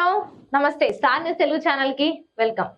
Hello నమస్తే. Star news Telugu ఛానల్కి welcome.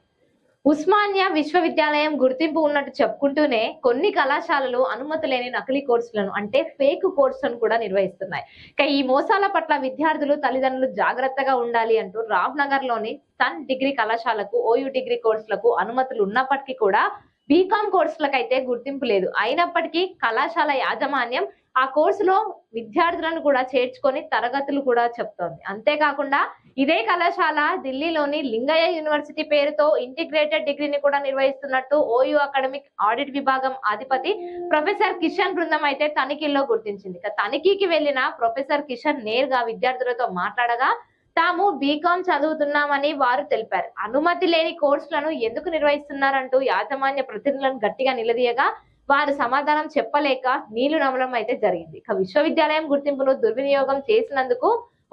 Osmania విశ్వవిద్యాలయం గుర్తింపు ఉన్నట్టు చెప్పుకుంటూనే కొన్ని కళాశాలలు అనుమతి లేని నకిలీ కోర్సులను అంటే ఫేక్ కోర్సులను కూడా నిర్వహిస్తున్నాయి. ఇక ఈ మోసాల పట్ల విద్యార్థులు తల్లిదండ్రులు జాగ్రత్తగా ఉండాలి అంటూ రామ్ నగర్లోని సన్ డిగ్రీ కళాశాలకు ఓయూ డిగ్రీ కోర్సులకు అనుమతులు ఉన్నప్పటికీ కూడా బీకామ్ కోర్సులకు అయితే గుర్తింపు లేదు. అయినప్పటికీ కళాశాల యాజమాన్యం ఆ కోర్సులో విద్యార్థులను కూడా చేర్చుకొని తరగతులు కూడా చెప్తోంది. అంతేకాకుండా ఇదే కళాశాల ఢిల్లీలోని లింగయ్య యూనివర్సిటీ పేరుతో ఇంటిగ్రేటెడ్ డిగ్రీని కూడా నిర్వహిస్తున్నట్టు ఓయూ అకాడమిక్ ఆడిట్ విభాగం అధిపతి ప్రొఫెసర్ కిషన్ బృందం అయితే తనిఖీల్లో గుర్తించింది. ఇక తనిఖీకి వెళ్ళిన ప్రొఫెసర్ కిషన్ నేరుగా విద్యార్థులతో మాట్లాడగా తాము బీకాం చదువుతున్నామని వారు తెలిపారు. అనుమతి లేని కోర్సులను ఎందుకు నిర్వహిస్తున్నారంటూ యాజమాన్య ప్రతినిధులను గట్టిగా నిలదీయగా వారు సమాధానం చెప్పలేక నీళ్ళు నమ్మడం అయితే జరిగింది. ఇక విశ్వవిద్యాలయం గుర్తింపును దుర్వినియోగం చేసినందుకు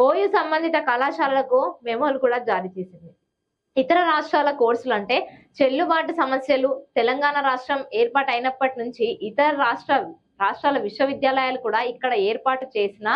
ఓయూ సంబంధిత కళాశాలలకు మెమోలు కూడా జారీ చేసింది. ఇతర రాష్ట్రాల కోర్సులు అంటే చెల్లుబాటు సమస్యలు తెలంగాణ రాష్ట్రం ఏర్పాటు అయినప్పటి నుంచి ఇతర రాష్ట్ర రాష్ట్రాల విశ్వవిద్యాలయాలు కూడా ఇక్కడ ఏర్పాటు చేసిన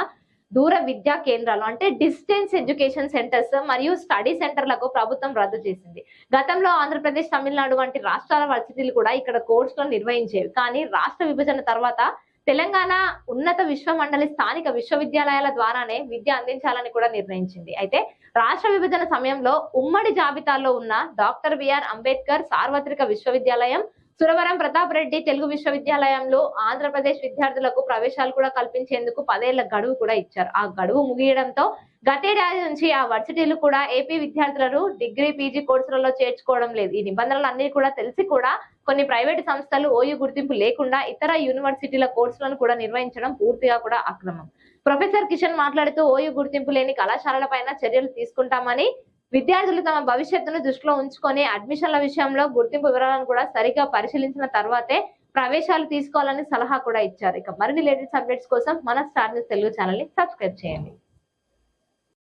దూర విద్యా కేంద్రాలు అంటే డిస్టెన్స్ ఎడ్యుకేషన్ సెంటర్స్ మరియు స్టడీ సెంటర్లకు ప్రభుత్వం రద్దు చేసింది. గతంలో ఆంధ్రప్రదేశ్ తమిళనాడు వంటి రాష్ట్రాల వర్సిటీలు కూడా ఇక్కడ కోర్సులను నిర్వహించేవి. కానీ రాష్ట్ర విభజన తర్వాత తెలంగాణ ఉన్నత విశ్వమండలి స్థానిక విశ్వవిద్యాలయాల ద్వారానే విద్య అందించాలని కూడా నిర్ణయించింది. అయితే రాష్ట్ర విభజన సమయంలో ఉమ్మడి జాబితాలో ఉన్న డాక్టర్ బిఆర్ అంబేద్కర్ సార్వత్రిక విశ్వవిద్యాలయం సురవరం ప్రతాప్ రెడ్డి తెలుగు విశ్వవిద్యాలయంలో ఆంధ్రప్రదేశ్ విద్యార్థులకు ప్రవేశాలు కూడా కల్పించేందుకు పదేళ్ళ గడువు కూడా ఇచ్చారు. ఆ గడువు ముగియడంతో గతేడాది నుంచి ఆ వర్సిటీలు కూడా ఏపీ విద్యార్థులను డిగ్రీ పీజీ కోర్సులలో చేర్చుకోవడం లేదు. ఈ నిబంధనలు అన్ని కూడా తెలిసి కూడా కొన్ని ప్రైవేటు సంస్థలు ఓయూ గుర్తింపు లేకుండా ఇతర యూనివర్సిటీల కోర్సులను కూడా నిర్వహించడం పూర్తిగా కూడా అక్రమం. ప్రొఫెసర్ కిషన్ మాట్లాడుతూ ఓయూ గుర్తింపు లేని కళాశాలల పైన చర్యలు తీసుకుంటామని విద్యార్థులు తమ భవిష్యత్తును దృష్టిలో ఉంచుకొని అడ్మిషన్ల విషయంలో గుర్తింపు వివరాలను కూడా సరిగ్గా పరిశీలించిన తర్వాతే ప్రవేశాలు తీసుకోవాలని సలహా కూడా ఇచ్చారు. ఇక మరిన్ని లేటెస్ట్ అప్డేట్స్ కోసం మన స్టార్ న్యూస్ తెలుగు ఛానల్ని సబ్స్క్రైబ్ చేయండి.